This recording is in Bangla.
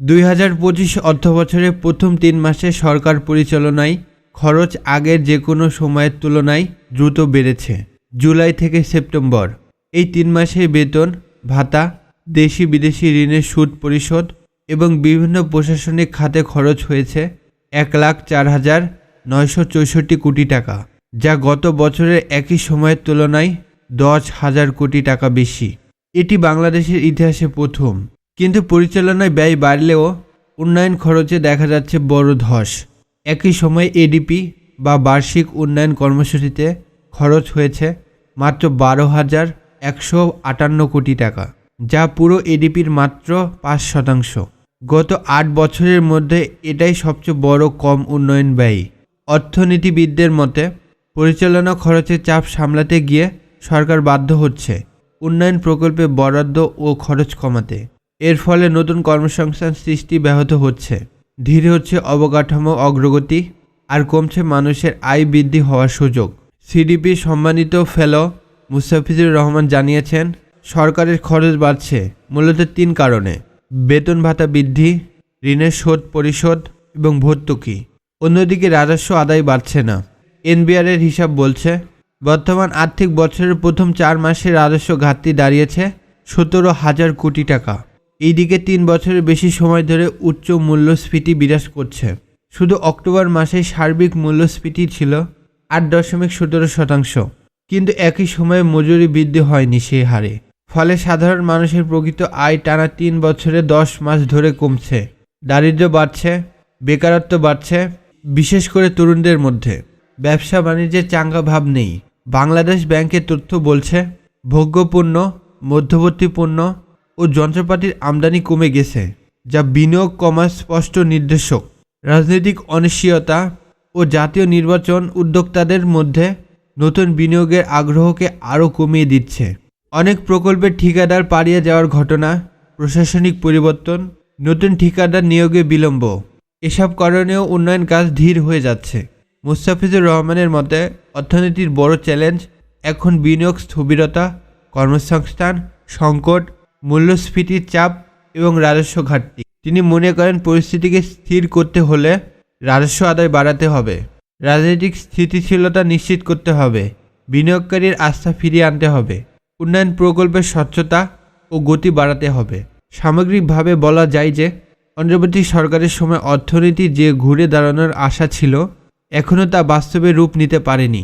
দুই হাজার পঁচিশ অর্থবছরের প্রথম তিন মাসে সরকার পরিচালনায় খরচ আগের যে কোনো সময়ের তুলনায় দ্রুত বেড়েছে। জুলাই থেকে সেপ্টেম্বর। এই তিন মাসে বেতন, ভাতা, দেশি বিদেশি ঋণের সুদ পরিশোধ এবং বিভিন্ন প্রশাসনিক খাতে খরচ হয়েছে এক লাখ চার হাজার নয়শো চৌষট্টি কোটি টাকা, যা গত বছরের একই সময়ের তুলনায় দশ হাজার কোটি টাকা বেশি। এটি বাংলাদেশের ইতিহাসে প্রথম। কিন্তু পরিচালনায় ব্যয় বাড়লেও উন্নয়ন খরচে দেখা যাচ্ছে বড় ধস। একই সময় এডিপি বা বার্ষিক উন্নয়ন কর্মসূচিতে খরচ হয়েছে মাত্র বারো হাজার একশো আটান্ন কোটি টাকা, যা পুরো এডিপির মাত্র পাঁচ শতাংশ। গত আট বছরের মধ্যে এটাই সবচেয়ে বড় কম উন্নয়ন ব্যয়। অর্থনীতিবিদদের মতে, পরিচালনা খরচের চাপ সামলাতে গিয়ে সরকার বাধ্য হচ্ছে উন্নয়ন প্রকল্পে বরাদ্দ ও খরচ কমাতে। এর ফলে নতুন কর্মসংস্থান সৃষ্টি ব্যাহত হচ্ছে। ধীর হচ্ছে অবকাঠামো অগ্রগতি আর কমছে মানুষের আয় বৃদ্ধি হওয়ার সুযোগ। সিডিপি সম্মানিত ফেলো মুস্তাফিজুর রহমান জানিয়েছেন, সরকারের খরচ বাড়ছে মূলত তিন কারণে। বেতন ভাতা বৃদ্ধি, ঋণের শোধ পরিশোধ এবং ভর্তুকি। অন্যদিকে রাজস্ব আদায় বাড়ছে না। এনবিআরের হিসাব বলছে, বর্তমান আর্থিক বছরের প্রথম চার মাসে রাজস্ব ঘাটতি দাঁড়িয়েছে সতেরো হাজার কোটি টাকা। এইদিকে তিন বছরের বেশি সময় ধরে উচ্চ মূল্যস্ফীতি বিরাজ করছে। শুধু অক্টোবর মাসে সার্বিক মূল্যস্ফীতি ছিল আট দশমিক সতেরো শতাংশ। কিন্তু একই সময়ে মজুরি বৃদ্ধি হয়নি সেই হারে। ফলে সাধারণ মানুষের প্রকৃত আয় টানা তিন বছরে দশ মাস ধরে কমছে। দারিদ্র বাড়ছে, বেকারত্ব বাড়ছে, বিশেষ করে তরুণদের মধ্যে। ব্যবসা বাণিজ্যের চাঙ্গা ভাব নেই। বাংলাদেশ ব্যাংকের তথ্য বলছে, ভোগ্যপূর্ণ মধ্যবর্তী পণ্য ও যন্ত্রপাতির আমদানি কমে গেছে, যা বিনিয়োগ কমার স্পষ্ট নির্দেশক। রাজনৈতিক অনিশ্চয়তা ও জাতীয় নির্বাচন উদ্যোক্তাদের মধ্যে নতুন বিনিয়োগের আগ্রহকে আরও কমিয়ে দিচ্ছে। অনেক প্রকল্পের ঠিকাদার পালিয়ে যাওয়ার ঘটনা, প্রশাসনিক পরিবর্তন, নতুন ঠিকাদার নিয়োগে বিলম্ব, এসব কারণেও উন্নয়ন কাজ ধীর হয়ে যাচ্ছে। মুস্তাফিজুর রহমানের মতে, অর্থনীতির বড় চ্যালেঞ্জ এখন বিনিয়োগ স্থবিরতা, কর্মসংস্থান, সংকট মূল্যস্ফীতির চাপ এবং রাজস্ব ঘাটতি। তিনি মনে করেন পরিস্থিতিকে স্থির করতে হলে রাজস্ব আদায় বাড়াতে হবে। রাজনৈতিক স্থিতিশীলতা নিশ্চিত করতে হবে। বিনিয়োগকারীর আস্থা ফিরিয়ে আনতে হবে। উন্নয়ন প্রকল্পের স্বচ্ছতা ও গতি বাড়াতে হবে। সামগ্রিকভাবে বলা যায় যে অন্তর্বর্তী সরকারের সময় অর্থনীতি যে ঘুরে দাঁড়ানোর আশা ছিল, এখনও তা বাস্তবে রূপ নিতে পারেনি।